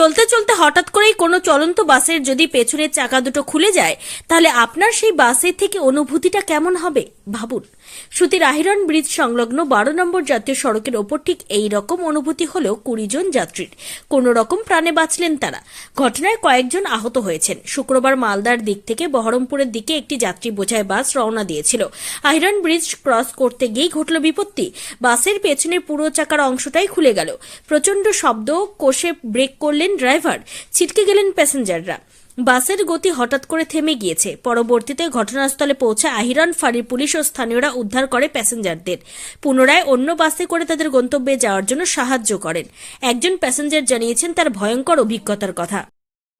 চলতে চলতে হঠাৎ করেই কোনো চলন্ত বাসের যদি পেছনের চাকা দুটো খুলে যায়, তাহলে আপনার সেই বাসের থেকে অনুভূতিটা কেমন হবে? ভাবুন। সুতির আহিরন ব্রিজ সংলগ্ন বারো নম্বর জাতীয় সড়কের ওপর ঠিক এই রকম অনুভূতি হলেও কুড়ি জন যাত্রীর। কোন রকম প্রাণে বাঁচলেন তারা। ঘটনায় কয়েকজন আহত হয়েছেন। শুক্রবার মালদার দিক থেকে বহরমপুরের দিকে একটি যাত্রী বোঝায় বাস রওনা দিয়েছিল। আহিরন ব্রিজ ক্রস করতে গিয়েই ঘটল বিপত্তি। বাসের পেছনের পুরো চাকার অংশটাই খুলে গেল। প্রচণ্ড শব্দ, কষে ব্রেক করলেন ড্রাইভার ছিটকে গেলেন প্যাসেঞ্জাররা। বাসের গতি হঠাৎ করে থেমে গিয়েছে। পরবর্তীতে ঘটনাস্থলে পৌঁছে আহিরান ফাঁড়ির পুলিশ ও স্থানীয়রা উদ্ধার করে প্যাসেঞ্জারদের। পুনরায় অন্য বাসে করে তাদের গন্তব্যে যাওয়ার জন্য সাহায্য করেন। একজন প্যাসেঞ্জার জানিয়েছেন তার ভয়ঙ্কর অভিজ্ঞতার কথা।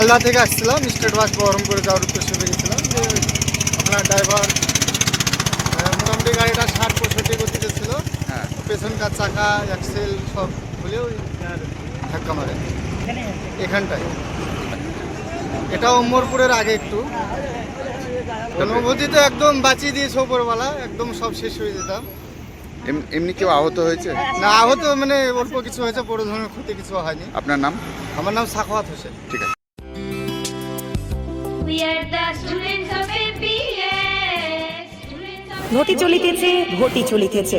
মালদা থেকে আসছিলাম স্টেট বাস বহরমপুরে যাওয়ার উদ্দেশ্যে বেরিয়েছিলাম যে আপনার ড্রাইভার মোটামুটি গাড়িটা ষাট পঁয়ষট্টি গতিতে ছিল। পেছনকার চাকা অ্যাক্সেল সব খুলে ওই ধাক্কা মারে। এখানটায়। এটা ওমরপুরের আগে একটু। অনুভূতি তো একদম বাঁচিয়ে দিয়েছে ওপরওয়ালা একদম সব শেষ হয়ে যেতাম এম- এমনি কেউ আহত হয়েছে? না আহত মানে অল্প কিছু হয়েছে বড় ধরনের ক্ষতি কিছু হয়নি। আপনার নাম? আমার নাম সাখাওয়াত হোসেন। ঠিক আছে। ঘটি চলিতেছে ঘটি চলিতেছে.